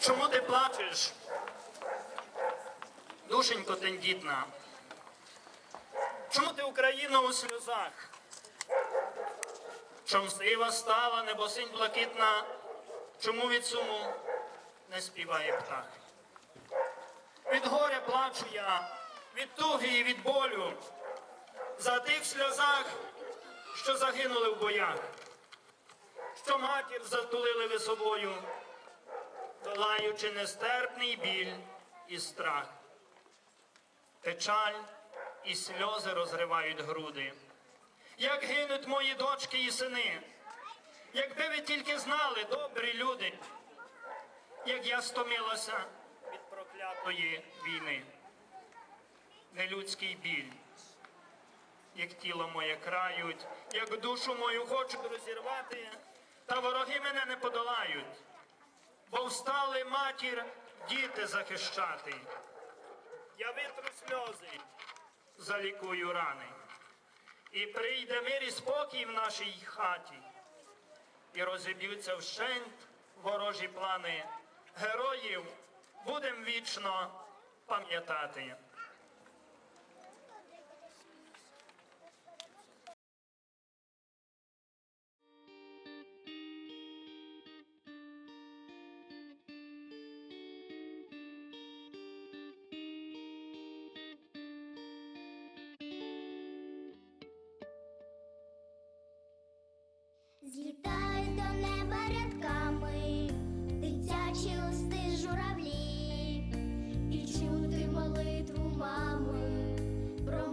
Чому ти плачеш? Душенько тендітна. Чому ти Україна у сльозах? Чом сива стала, небосинь блакитна, чому від суму не співає птах? Від горя плачу я, від туги і від болю, за тих сльозах, що загинули в боях, що матір затулили ви собою, долаючи нестерпний біль і страх. Печаль і сльози розривають груди. Як гинуть мої дочки і сини, якби ви тільки знали, добрі люди, як я стомилася від проклятої війни. Нелюдський біль, як тіло моє крають, як душу мою хочуть розірвати, та вороги мене не подолають, бо встали матір діти захищати. Я витру сльози, залікую рани. І прийде мир і спокій в нашій хаті, і розіб'ються вщент ворожі плани. Героїв будем вічно пам'ятати. Злітають до неба рядками, дитячі листи журавлі, і чути молитву мами про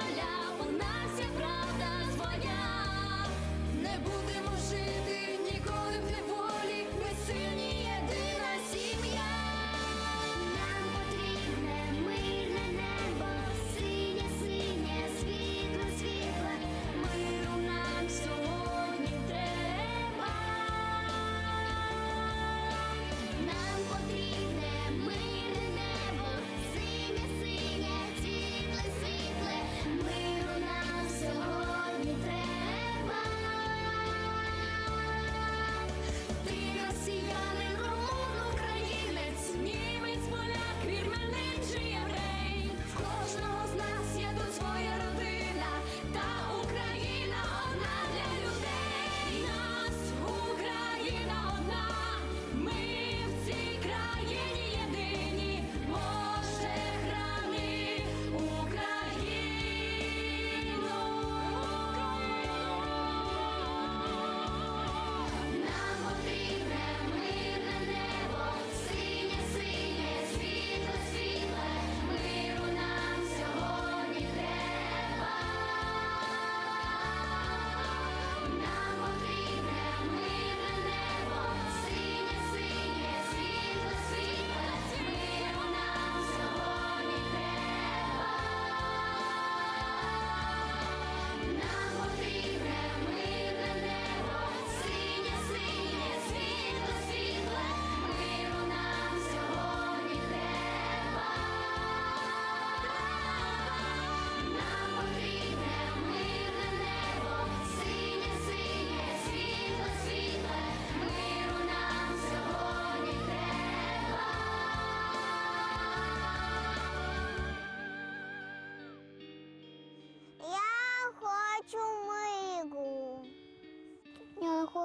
Hola.